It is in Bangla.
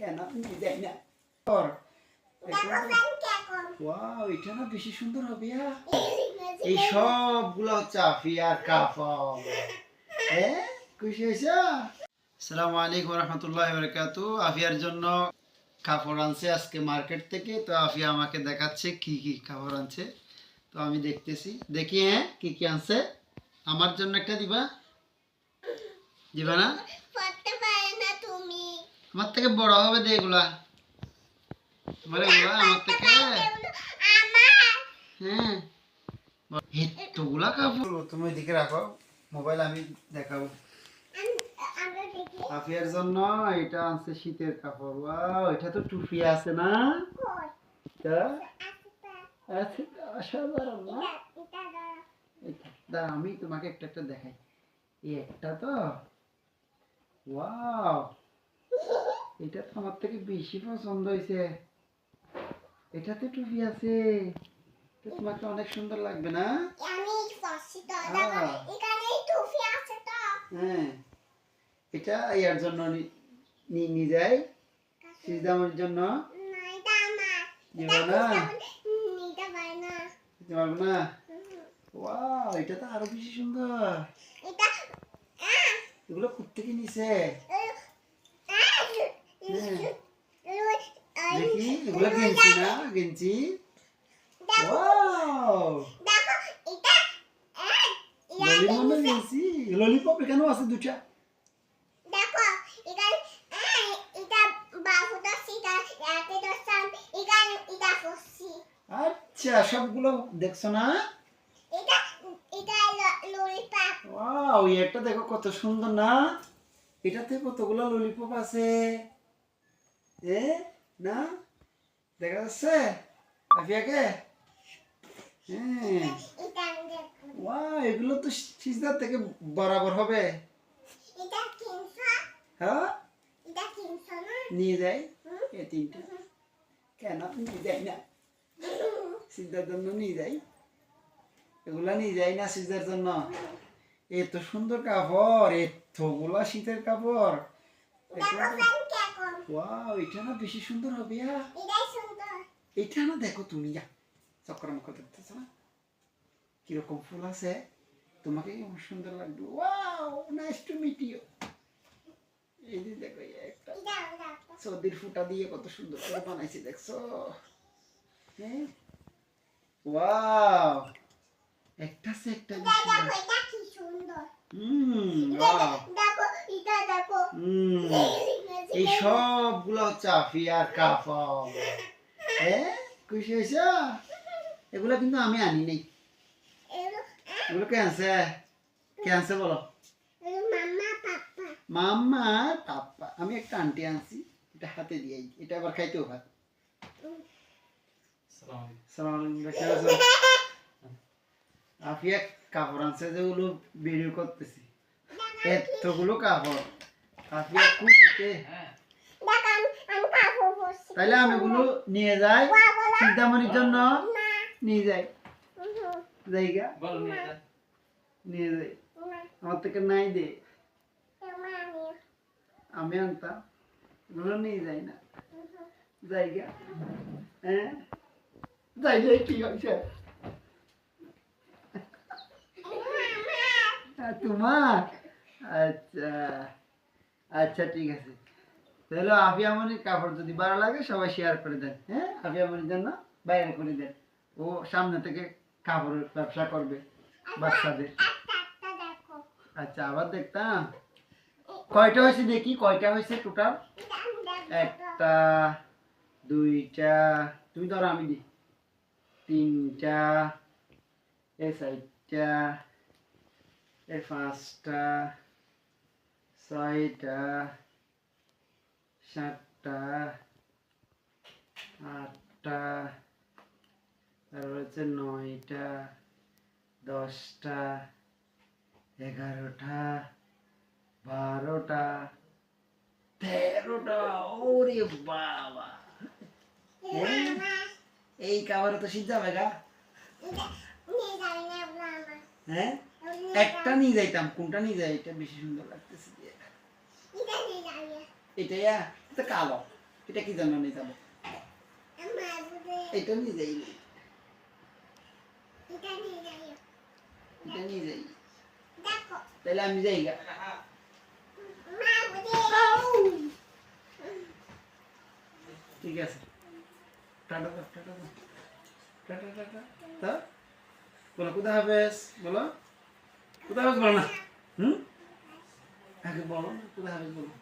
কেন? নিয়ে যাই না। ওয়াও এটা না বেশি সুন্দর হবে এই সবগুলো হচ্ছে আফিয়ার কাপড় হ্যাঁ খুশি হয়েছ? সালামু আলাইকুম রহমতুল্লাহ বরকাত। আফিয়ার জন্য কাপড় আনছে আজকে মার্কেট থেকে। তো আফিয়া আমাকে দেখাচ্ছে কি কি কাপড় আনছে। তো আমি দেখতেছি। দেখি হ্যাঁ কি কি আনছে। আমার জন্য একটা দিবা? দিবা না? আমার থেকে বড় হবে দে এগুলা। তোমার এগুলা, আমার থেকে? হ্যাঁ। এতগুলা কাপড়। তুমি এদিকে রাখো, মোবাইল আমি দেখাবো। আফিয়ার জন্য এটা আনছে শীতের কাপড়। এটা তো টুপি আছে না? আছে আমি তোমাকে একটা একটা দেখাই। এই একটা তো? ওয়াও। এটা তো আমার থেকে বেশি পছন্দ হয়েছে। এটাতে টুপি আছে। তোমাকে অনেক সুন্দর লাগবে না? হ্যাঁ। এটা ইয়ার জন্য নিয়ে নিয়ে যাই সিজামের জন্য? না এটা আমার। নিব না? নিতে পারে না। নিতে পারব না? ওয়াও এটা তো আরও বেশি সুন্দর। এগুলো কোথেকে নিছে? দেখি এগুলো গেঞ্জি না গেঞ্জি? ললিপপ এখানেও আছে দুটা আচ্ছা সবগুলো দেখছ না? এটা এটা ললিপপ। ওয়াও এটা দেখো কত সুন্দর না? এটাতে কতগুলো ললিপপ আছে? এ, না? দেখা যাচ্ছে? আফিয়াকে হ্যাঁ। এটা এগুলো তো সিজদার থেকে বরাবর হবে। হ্যাঁ? নিয়ে যাই? এ, তিনটা। কেন? নিয়ে যাই না। সিজদার জন্য নিয়ে যাই। এগুলা নিয়ে যাই না সিজদার জন্য। এত সুন্দর কাপড়, এতগুলা শীতের কাপড়। ওয়াও এটা না বেশি সুন্দর হবে এটা না দেখো তুমি যা চক্র মুখ দেখতেছ না? কীরকম ফুল আছে? তোমাকে সুন্দর লাগবে। Wow nice to meet you এই যে দেখো একটা। সর্দির ফুটা দিয়ে কত সুন্দর করে বানাইছি দেখছ? হ্যাঁ? ওয়াও একটা সে একটা এটা দেখো এটা কি সুন্দর। হুম ওয়াও দেখো এটা দেখো। হুম। এই সবগুলো হচ্ছে কাপড় হ্যাঁ খুশি হয়েছ? এগুলো কিন্তু আমি আনি নাই। এগুলো কে আনছে কে আনছে বলো। মাম্মা, পাপ্পা। আমি একটা আন্টি আনছি, এটা হাতে দিয়ে এটা আবার খাইতেও ভাত কাপড় আনছে যেগুলো এতগুলো কাপড়। আফিয়া আমি আমি তাইলে আমি এগুলো নিয়ে যাই। চিন্তামণির জন্য নিয়ে যাই। জায়গা? নিয়ে যাই। আমার থেকে নাই দে। আমি আমি আনতাম। এগুলো নিয়ে যাই না। জায়গা? হ্যাঁ? যাই কি হয়েছে? তোমার? আচ্ছা। আচ্ছা ঠিক আছে। তাহলে আফিয়ামনির কাপড় যদি ভালো লাগে সবাই শেয়ার করে দেন হ্যাঁ? আফিয়ামনির জন্য বাইরে করে দেন। ও সামনে থেকে কাপড়ের ব্যবসা করবে বাচ্চাদের। একটা একটা আচ্ছা আবার দেখতাম। কয়টা হয়েছে দেখি কয়টা হয়েছে টোটাল একটা দুইটা তুমি ধরো আমি দিই তিনটা এ চারটা এ পাঁচটা ছয়টা সাতটা আটটা তারপর হচ্ছে নয়টা দশটা এগারোটা বারোটা তেরোটা। ওরে বাবা। এই কাবারে তো শীত যাবে গা। হ্যাঁ? একটা নিয়ে যাইতাম কোনটা নিয়ে যাই? এটা বেশি সুন্দর লাগতেছে দিয়ে। এটা কালো। এটা কি জানো নিয়ে যাব এটা নিয়ে যাই। এটা নিয়ে যাই। তাহলে আমি যাই গা। ঠিক আছে। টাটা টাটা টাটা টাটা তা? বলো কোথা হাফেজ বলো। কোথা হাফেজ বলো না? হুম? আগে বলো না কোথা হাফেজ বলো।